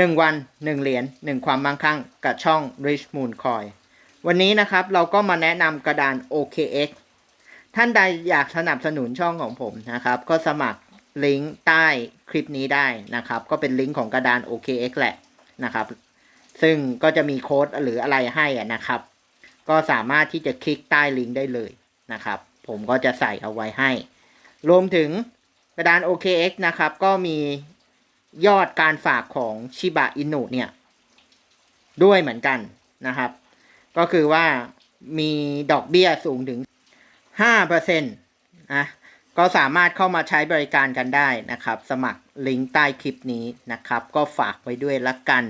1 วัน 1 เหรียญ1ความมั่งคั่งกับช่อง Rich Moon Coin วันนี้นะครับเราก็มาแนะนำกระดาน OKX ท่านใดอยากสนับสนุนช่องของผมนะครับ ก็สมัครลิงก์ใต้คลิปนี้ได้นะครับ ก็เป็นลิงก์ของกระดาน OKX แหละนะครับ ซึ่งก็จะมีโค้ดหรืออะไรให้นะครับ ก็สามารถที่จะคลิกใต้ลิงก์ได้เลยนะครับ ผมก็จะใส่เอาไว้ให้ รวมถึงกระดาน OKX นะครับ ก็มี ยอดการฝากของชิบะอินุเนี่ย ด้วยเหมือนกันนะครับ ก็คือว่ามีดอกเบี้ยสูงถึง 5%นะก็สามารถเข้ามาใช้บริการกันได้นะครับ สมัครลิงก์ใต้คลิปนี้นะครับ ก็ฝากไว้ด้วยละกัน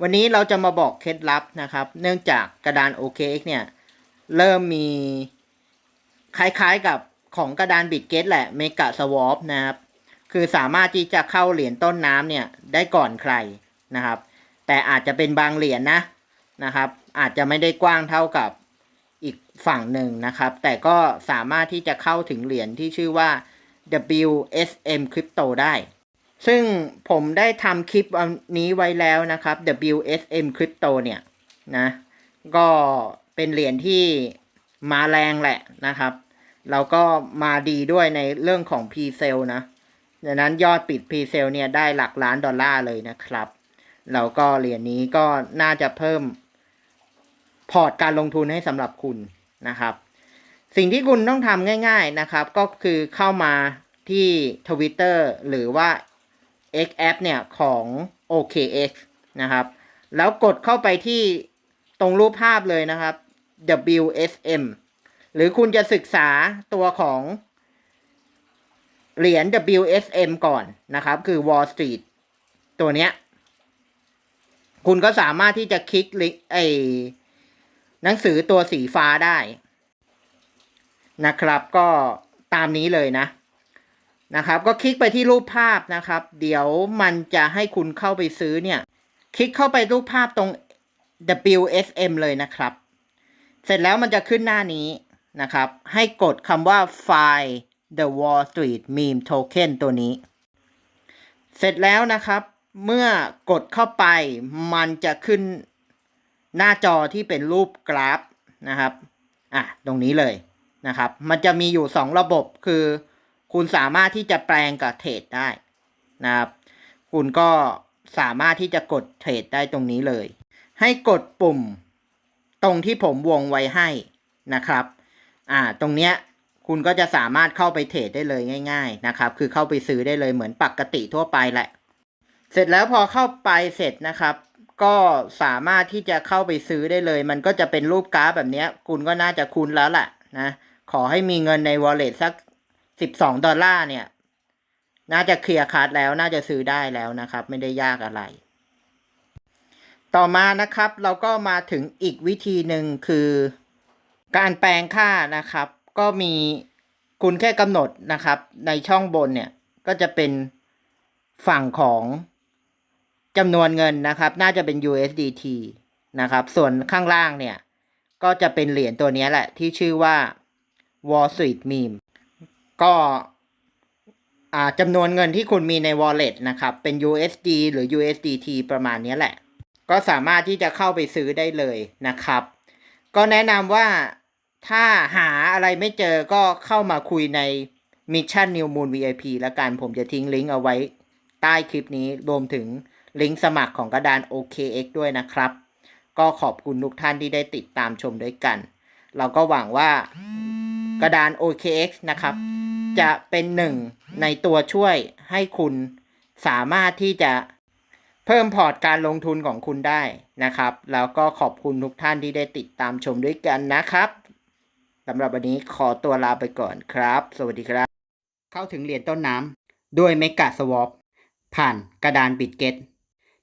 วันนี้เราจะมาบอกเคล็ดลับนะครับ เนื่องจากกระดาน OKX เนี่ย เริ่มมีคล้ายๆกับของกระดานบิตเกตแหละเมกะสวอปนะครับ คือสามารถที่จะเข้าเหรียญต้นน้ำเนี่ยได้ก่อนใครนะครับ แต่อาจจะเป็นบางเหรียญนะนะครับ อาจจะไม่ได้กว้างเท่ากับอีกฝั่งหนึ่งนะครับ แต่ก็สามารถที่จะเข้าถึงเหรียญที่ชื่อว่า WSM Crypto ได้ ซึ่งผมได้ทำคลิปอันนี้ไว้แล้วนะครับ WSM Crypto เนี่ยนะก็เป็นเหรียญที่มาแรงแหละนะครับเราก็มาดีด้วยในเรื่องของ p s a l นะ ดังนั้นยอดปิด p s a l เนี่ยได้หลักล้านดอลลาร์เลยนะครับ แล้วก็เหรียญนี้ก็น่าจะเพิ่มพอร์ตการลงทุนให้สำหรับคุณนะครับ สิ่งที่คุณต้องทำง่าย ๆนะครับ ก็คือเข้ามาที่ Twitter หรือว่า X app เนี่ยของ OKX นะครับ แล้วกดเข้าไปที่ตรงรูปภาพเลยนะครับ WSM หรือคุณจะศึกษาตัวของ เหรียญ WSM ก่อนนะครับ คือ Wall Street ตัวเนี้ย คุณก็สามารถที่จะคลิกลิงก์ไอหนังสือตัวสีฟ้าได้นะครับ ก็ตามนี้เลยนะนะครับ ก็คลิกไปที่รูปภาพนะครับ เดี๋ยวมันจะให้คุณเข้าไปซื้อเนี่ย คลิกเข้าไปรูปภาพตรง WSM เลยนะครับ เสร็จแล้วมันจะขึ้นหน้านี้นะครับ ให้กดคำว่า Find the Wall Street Meme Token ตัวนี้ เสร็จแล้วนะครับ เมื่อกดเข้าไปมันจะขึ้นหน้าจอที่เป็นรูปกราฟนะครับ อะ ตรงนี้เลยนะครับ มันจะมีอยู่ 2 ระบบคือ คุณสามารถที่จะแปลงกับเทรดได้นะครับ คุณก็สามารถที่จะกดเทรดได้ตรงนี้เลย ให้กดปุ่มตรงที่ผมวงไว้ให้นะครับ อ่า ตรงเนี้ย คุณก็จะสามารถเข้าไปเทรดได้เลยง่าย ๆนะครับ คือเข้าไปซื้อได้เลยเหมือนปกติทั่วไปแหละ เสร็จแล้วพอเข้าไปเสร็จนะครับ ก็สามารถที่จะเข้าไปซื้อได้เลย มันก็จะเป็นรูปกราฟแบบนี้คุณก็น่าจะคุ้นแล้วแหละนะขอให้มีเงินใน wallet สักสิบสองดอลลาร์เนี่ย น่าจะเคลียร์คัดแล้วน่าจะซื้อได้แล้วนะครับ ไม่ได้ยากอะไร ต่อมานะครับเราก็มาถึงอีกวิธีหนึ่งคือ การแปลงค่านะครับ ก็มีคุณแค่กำหนดนะครับ ในช่องบนเนี่ยก็จะเป็นฝั่งของจำนวนเงินนะครับ น่าจะเป็น USDT นะครับ ส่วนข้างล่างเนี่ย ก็จะเป็นเหรียญตัวนี้แหละ ที่ชื่อว่า Wall Street Meme ก็จำนวนเงินที่คุณมีใน wallet นะครับ เป็น USD หรือ USDT ประมาณนี้แหละ ก็สามารถที่จะเข้าไปซื้อได้เลยนะครับ ก็แนะนำว่า ถ้าหาอะไรไม่เจอก็เข้ามาคุยใน Mission New Moon VIP แล้วกันผมจะทิ้งลิงก์เอาไว้ใต้คลิปนี้รวมถึงลิงก์สมัครของกระดาน OKX ด้วยนะครับ ก็ขอบคุณทุกท่านที่ได้ติดตามชมด้วยกัน เราก็หวังว่ากระดาน OKX นะครับ จะเป็นหนึ่งในตัวช่วยให้คุณสามารถที่จะเพิ่มพอร์ตการลงทุนของคุณได้นะครับ แล้วก็ขอบคุณทุกท่านที่ได้ติดตามชมด้วยกันนะครับ สำหรับวันนี้ขอตัวลาไปก่อนครับ สวัสดีครับ เข้าถึงเหรียญต้นน้ำด้วยเมกะสวอปผ่านกระดานบิดเกต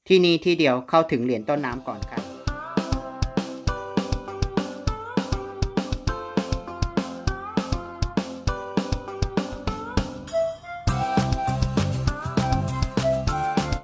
ที่นี่ที่เดียวเข้าถึงเหรียญต้นน้ำก่อนครับ